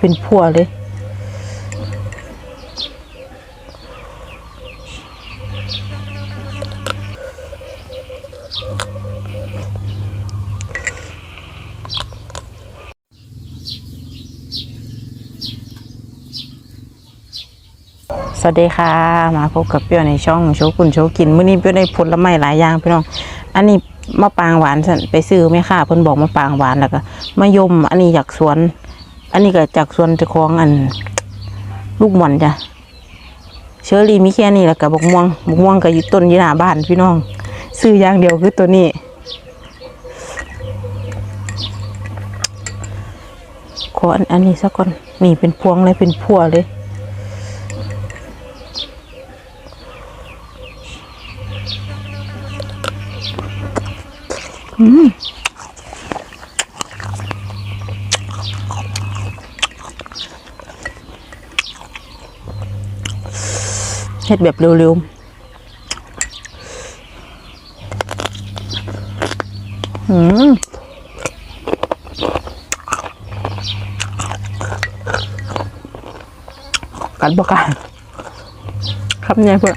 เป็นพัวเลยสวัสดีค่ะ มาพบกับเปรี้ยวในช่องโชว์กุนโชว์กินมื้อนี้เปรี้ยวได้ผลไม้หลายอย่างพี่น้อง อันนี้มะปรางหวานสันไปซื้อแม่ค่ะเพิ่นบอกมะปรางหวานแล้วก็มะยมอันนี้จากสวน อันนี้ก็จากส่วนจ้าของอัน ลูกหม่อนจ้ะเชอรี่มีแค่นี้แหล้วก็บบกม่วงบกม่วงก็อยู่ต้นยู่หน้าบ้านพี่น้อง ซื้ออย่างเดียวคือตัวนี้ขออันอันนี้สักก่อนนี่เป็นพวงเลยเป็นพัวเลยอืม เฮ็ดแบบเร็วๆอืมกัดบ่กันครับเนี่ยเพื่อน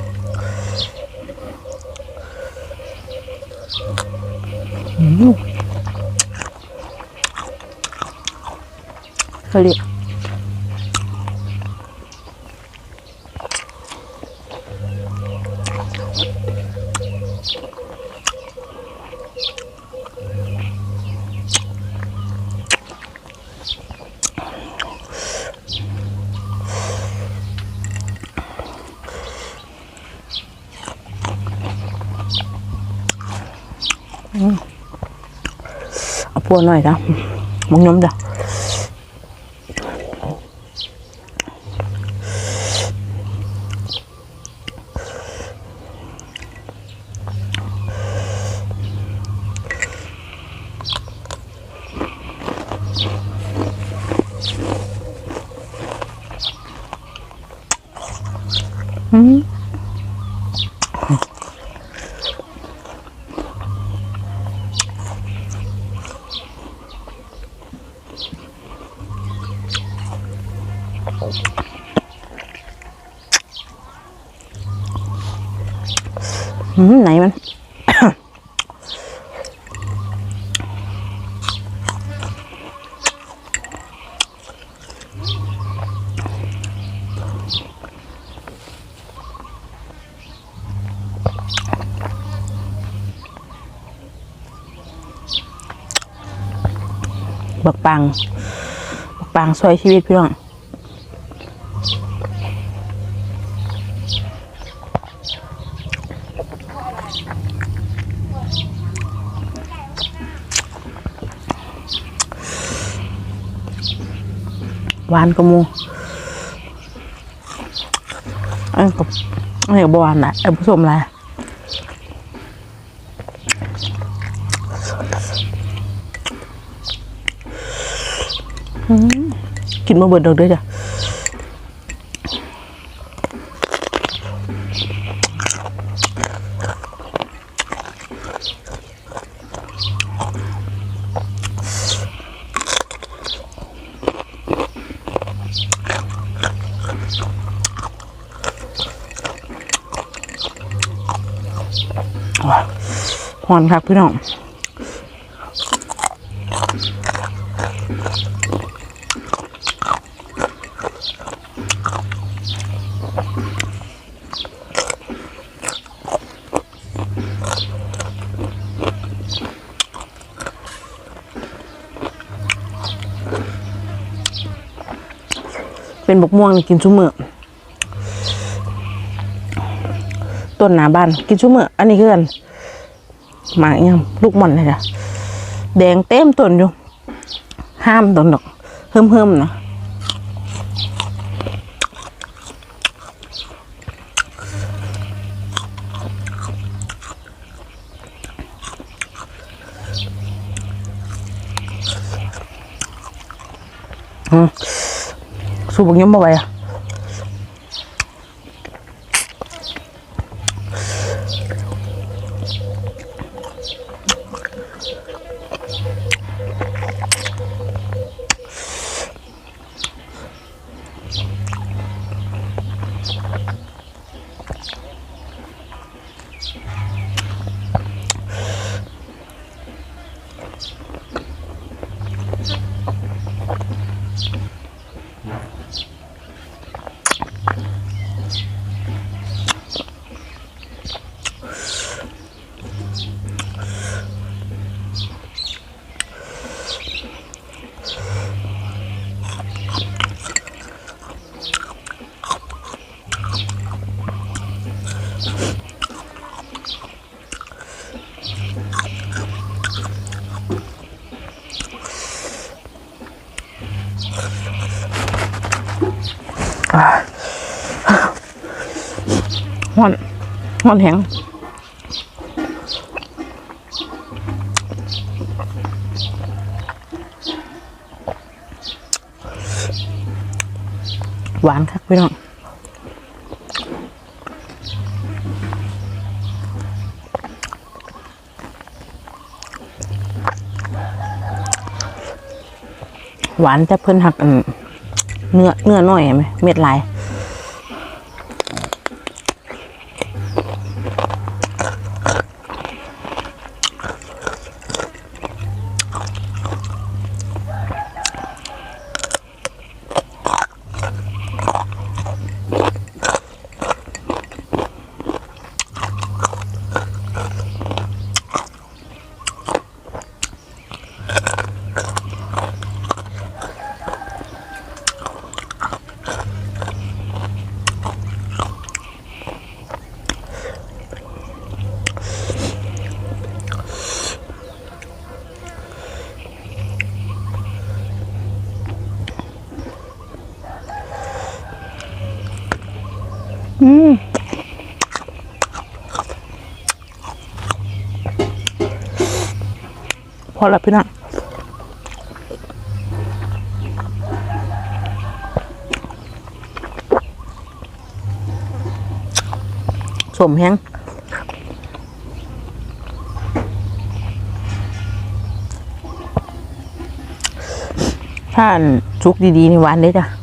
ะหน่ วยใหญ่ไหมมันมีมันมีจำนวนหน่อยจ้ะอืมเขาเรียก เอาปัวหน่อยจ้ะมึงน้ำจ้ะอืม อื ไหนมัน บักปัง บักปังซอยชีวิตพี่น้อง หวานกระมูอันกับอันกับหวานนะไอ้ผสมอะไรอืมกินมาเบิดดอกด้วยจ้ะ หอนครับพี่น้อง เป็นบกม่วงนี่กินชุ่มือต้นหนาบ้านกินชุ่มืออันนี้คือกันหมากยังลูกหม่อนเลยจ้ะแดงเต็มต้นอยู่ ห้ามต้นดอกเฮิมเฮิมๆนะอืม สูบบักยมบ่ไหวอะ ห่อนห่อนแห้งหวานครับพี่น้องหวานแต่เพิ่นหักอัน เนื้อเนื้อหน่อยไหมเม็ดลาย พอแล้วพี่น้องสมแห้งถ้านชุกดีๆในวานเลยจ้ะ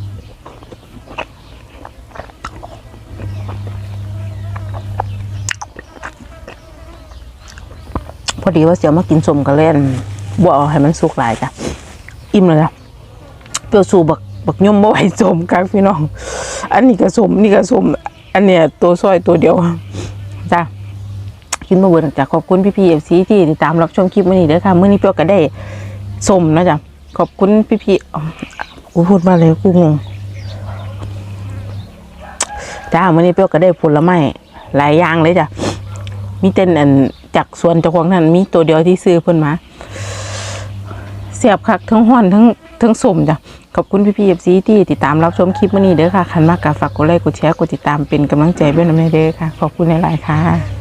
อดีว่าเสียวมากินสมกันเล่นบ่เอาให้มันสุกหลายจ้ะอิ่มเลยจ้ะเปรี้ยวสูบักบักย่อมบ่ไหวสมครับพี่น้อง อันนี้ก็สมนี่ก็สมอันเนี้ยตัวซอยตัวเดียวจ้ะกินมาเบิดจ้ะขอบคุณพี่พีเอฟซีที่ติดตามรับชมคลิปมื้อนี้เด้อค่ะมื้อนี้เปรี้ยวก็ได้สมนะจ้ะขอบคุณพี่พีอ๋อกูพูดมาเลยกูงงจ้ามื้อนี้เปรี้ยวก็ได้ผลไม้หลายอย่างเลยจ้ะมีเต้นอัน จากสวนเจ้าของนั่นมีตัวเดียวที่ซื้อเพิ่นมาเสียบคักทั้งห้อนทั้งทั้งสมจ้ะขอบคุณพี่พีเอฟซีที่ติดตามรับชมคลิปมื้อนี้เด้อค่ะคันมากกฝากกดไลค์กดแชร์กดติดตามเป็นกำลังใจด้วยนะแม่เด้อค่ะ ขอบคุณหลายๆค่ะ